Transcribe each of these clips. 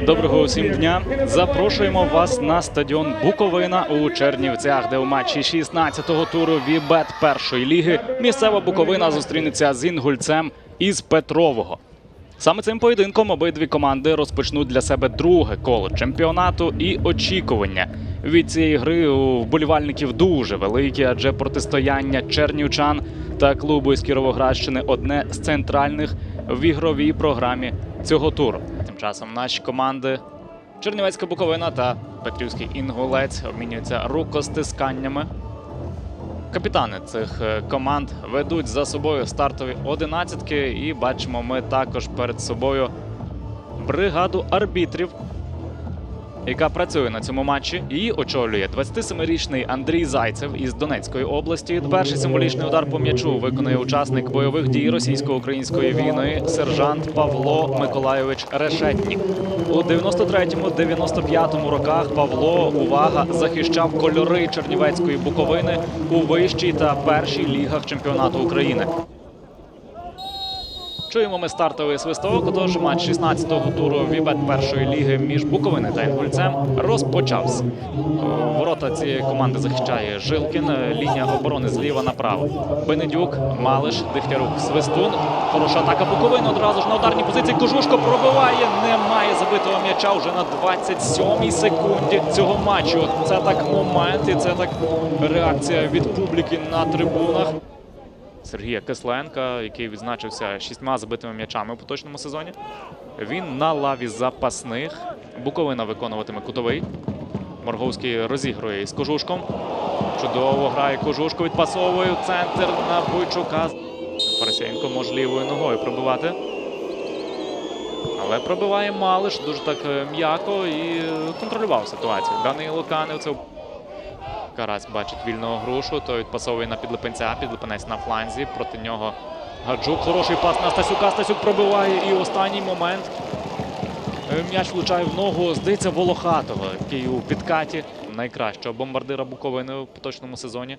Доброго усім дня. Запрошуємо вас на стадіон Буковина у Чернівцях, де у матчі 16-го туру Вібет першої ліги місцева Буковина зустрінеться з Інгульцем із Петрового. Саме цим поєдинком обидві команди розпочнуть для себе друге коло чемпіонату і очікування від цієї гри у вболівальників дуже великі, адже протистояння чернівчан та клубу із Кіровоградщини одне з центральних в ігровій програмі цього туру. Часом. Наші команди Чернівецька Буковина та Петрівський Інгулець обмінюються рукостисканнями. Капітани цих е, команд ведуть за собою стартові одинадцятки, і бачимо ми також перед собою бригаду арбітрів, яка працює на цьому матчі. Її очолює 27-річний Андрій Зайцев із Донецької області. Перший символічний удар по м'ячу виконує учасник бойових дій російсько-української війни сержант Павло Миколайович Решетнік. У 93-95 роках Павло увага захищав кольори Чернівецької Буковини у вищій та першій лігах чемпіонату України. Чуємо ми стартовий свисток. Отож, матч 16-го туру Вібет першої ліги між Буковиною та Інгульцем розпочався. Ворота цієї команди захищає Жилкін. Лінія оборони зліва направо. Бенедюк, Малиш, Дихтярук, Свистун. Хороша атака Буковини. Одразу ж на ударній позиції. Кожушко пробиває. Немає забитого м'яча вже на 27-й секунді цього матчу. Це так момент і це так реакція від публіки на трибунах. Сергія Кисленка, який відзначився шістьма забитими м'ячами у поточному сезоні. Він на лаві запасних. Буковина виконуватиме кутовий. Морговський розігрує із Кожушком. Чудово грає Кожушко, відпасовує центр на Буйчука. Парасєнко може лівою ногою пробивати. Але пробиває Малиш дуже так е, м'яко і контролював ситуацію. Данило Каневцев Карась бачить вільного грушу, то відпасовує на підлипенця, підлипенець на фланзі. Проти нього Гаджук. Хороший пас на Стасюка. Стасюк пробиває. І останній момент е, м'яч влучає в ногу, здається, Волохатого, який у підкаті найкращого бомбардира Буковини у поточному сезоні.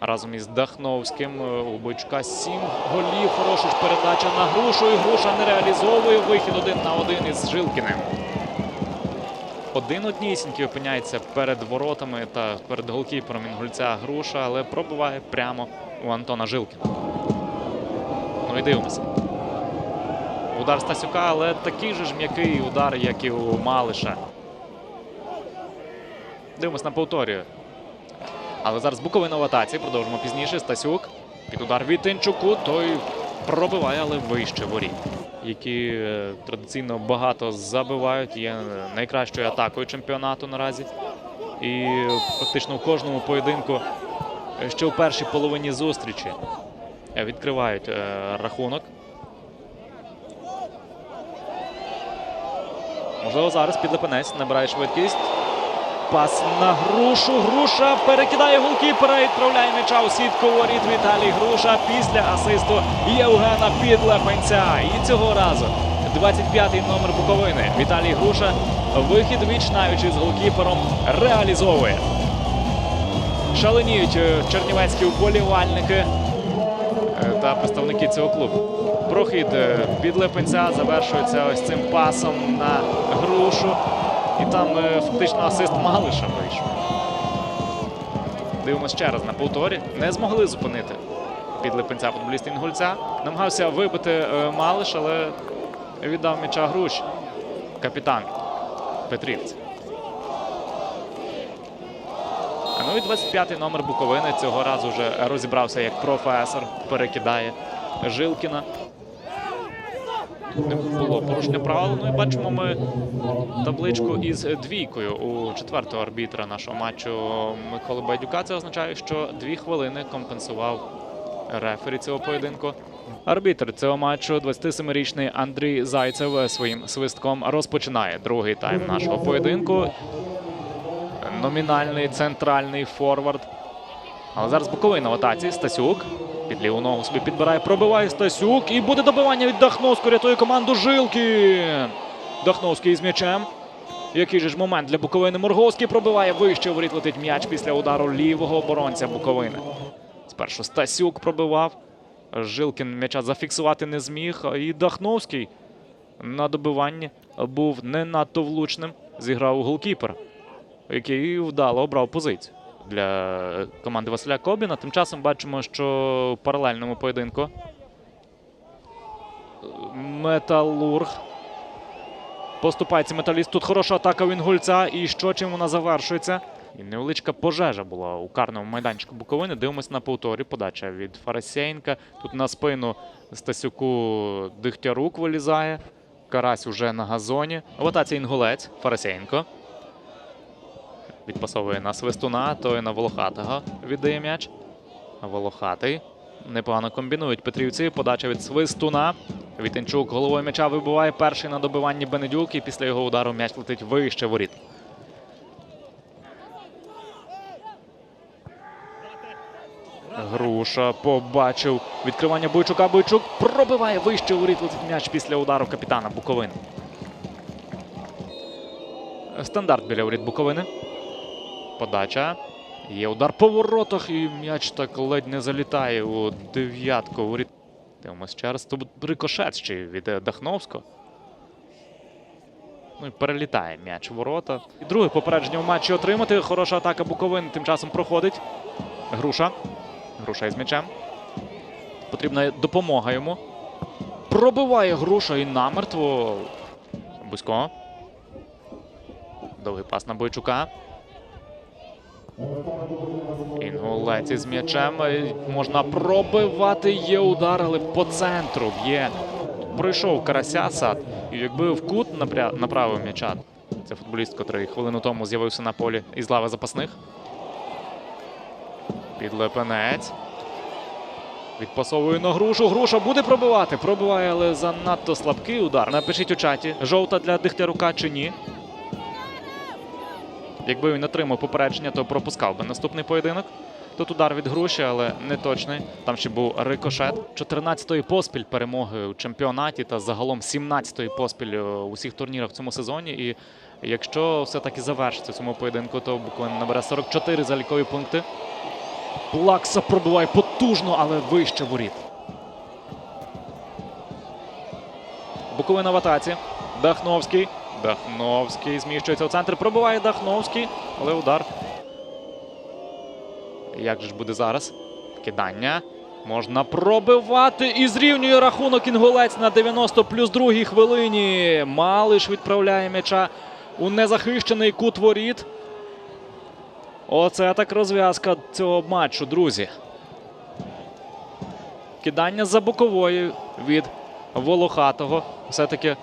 Разом із Дахновським е, у Бойчука сім голів. Хороша ж передача на грушу. І груша не реалізовує вихід один на один із Жилкіним. Один однісінький опиняється перед воротами та перед голкіпером Інгульця Груша, але пробиває прямо у Антона Жилкіна. Ну і дивимося. Удар Стасюка, але такий же ж м'який удар, як і у Малиша. Дивимось на повторі. Але зараз Буковина в. Продовжимо пізніше. Стасюк. Під удар від Тинчуку. Той пробиває, але вище воріт. Які е, традиційно багато забивають. Є найкращою атакою чемпіонату наразі. І фактично в кожному поєдинку е, ще в першій половині зустрічі е, відкривають рахунок. Можливо, зараз підлепенець набирає швидкість. Пас на грушу. Груша перекидає голкіпера і відправляє м'яча у сітку воріт Віталій Груша після асисту Євгена Підлепенця. І цього разу 25-й номер Буковини. Віталій Груша вихід віч навіч із голкіпером реалізовує. Шаленіють е, чернівецькі вболівальники е, та представники цього клубу. Прохід е, Підлепенця завершується ось цим пасом на грушу. І там е, фактично асист Малиша вийшов. Дивимося ще раз на повторі. Не змогли зупинити підлипенця футболіста Інгульця. Намагався вибити е, Малиш, але віддав м'яча груш. Капітан Петрівці. А ну і 25-й номер Буковини цього разу вже розібрався як професор. Перекидає Жилкіна. Не було порушення правил. Ну і бачимо ми табличку із двійкою у четвертого арбітра нашого матчу Миколи Байдюка. Це означає, що дві хвилини компенсував рефері цього поєдинку. Арбітр цього матчу, 27-річний Андрій Зайцев, своїм свистком розпочинає другий тайм нашого поєдинку. Номінальний центральний форвард Але зараз Буковина в атаці. Стасюк. Під ліву ногу собі підбирає, пробиває Стасюк. І буде добивання від Дахновського. Рятує команду Жилкін. Дахновський з м'ячем. Який же ж момент для Буковини Морговський пробиває вище. Воріт летить м'яч після удару лівого оборонця Буковини. Спершу Стасюк пробивав. Жилкін м'яча зафіксувати не зміг. І Дахновський на добиванні був не надто влучним. Зіграв у голкіпера, який вдало обрав позицію для команди Василя Кобіна. Тим часом бачимо, що в паралельному поєдинку Металург. Поступається металіст. Тут хороша атака Вінгульця. І що чим вона завершується? І невеличка пожежа була у карному майданчику Буковини. Дивимось на повторі. Подача від Фарасєнка. Тут на спину Стасюку Дихтярук вилізає. Карась уже на газоні. В атаці Інгулець. Фарасєнко. Відпасовує на свистуна, то і на Волохатого віддає м'яч. Волохатий. Непогано комбінують Петрівці. Подача від свистуна. Вітенчук головою м'яча вибиває перший на добиванні Бенедюк. І після його удару м'яч летить вище воріт. Груша побачив відкривання Бойчука. Бойчук пробиває вище воріт летить м'яч після удару капітана Буковини. Стандарт біля воріт Буковини. Подача. Є удар по воротах, і м'яч так ледь не залітає у дев'ятку. Дивимось. Тут рикошет ще від Дахновського. Ну і перелітає м'яч ворота. І друге попередження в матчі отримати. Хороша атака Буковини тим часом проходить. Груша. Груша із м'ячем. Потрібна допомога йому. Пробиває груша і намертво. Бузько. Довгий пас на Бойчука. Інгулець із м'ячем. Е, Можна пробивати. Є удар, але по центру б'є. Пройшов карася сад. І якби в кут направив м'яча. Це футболіст, котрий хвилину тому з'явився на полі із лави запасних. Підлепенець. Відпасовує на грушу. Груша буде пробивати. Пробиває, але занадто слабкий удар. Напишіть у чаті, жовта для Дихтярука чи ні. Якби він отримав попередження, то пропускав би наступний поєдинок. Тут удар від груші, але не точний. Там ще був рикошет. 14-ї поспіль перемоги у чемпіонаті та загалом 17-ї поспіль е, у всіх турнірах в цьому сезоні. І якщо все таки завершиться цьому поєдинку, то Буковина набере 44 залікові пункти. Плакса пробиває потужно, але вище воріт. Буковина в атаці. Дахновський. Дахновський зміщується в центр. Пробиває Дахновський, але удар. Як же ж буде зараз? Кидання. Можна пробивати і зрівнює рахунок інгулець на 90 плюс другій хвилині. Малиш відправляє м'яча у незахищений кут воріт. Оце так розв'язка цього матчу, друзі. Кидання за бокової від Волохатого. Все-таки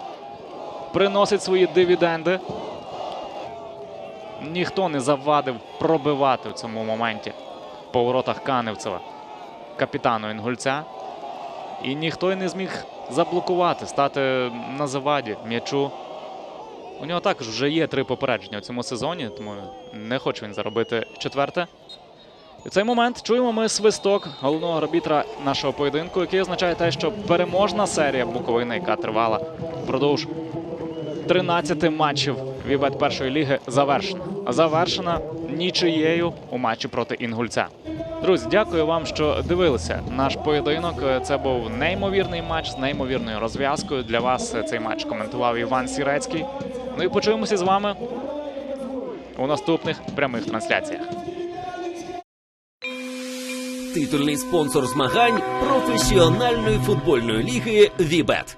приносить свої дивіденди. Ніхто не завадив пробивати в цьому моменті по воротах Каневцева капітану Інгульця. І ніхто й не зміг заблокувати, стати на заваді м'ячу. У нього також вже є три попередження у цьому сезоні, тому не хоче він заробити четверте. І в цей момент чуємо ми свисток головного арбітра нашого поєдинку, який означає те, що переможна серія Буковини, яка тривала впродовж 13 матчів Вібет першої ліги, завершена. Завершена нічиєю у матчі проти Інгульця. Друзі, дякую вам, що дивилися наш поєдинок. Це був неймовірний матч з неймовірною розв'язкою. Для вас цей матч коментував Іван Сірецький. Ну і почуємося з вами у наступних прямих трансляціях. Титульний спонсор змагань професіональної футбольної ліги Вібет.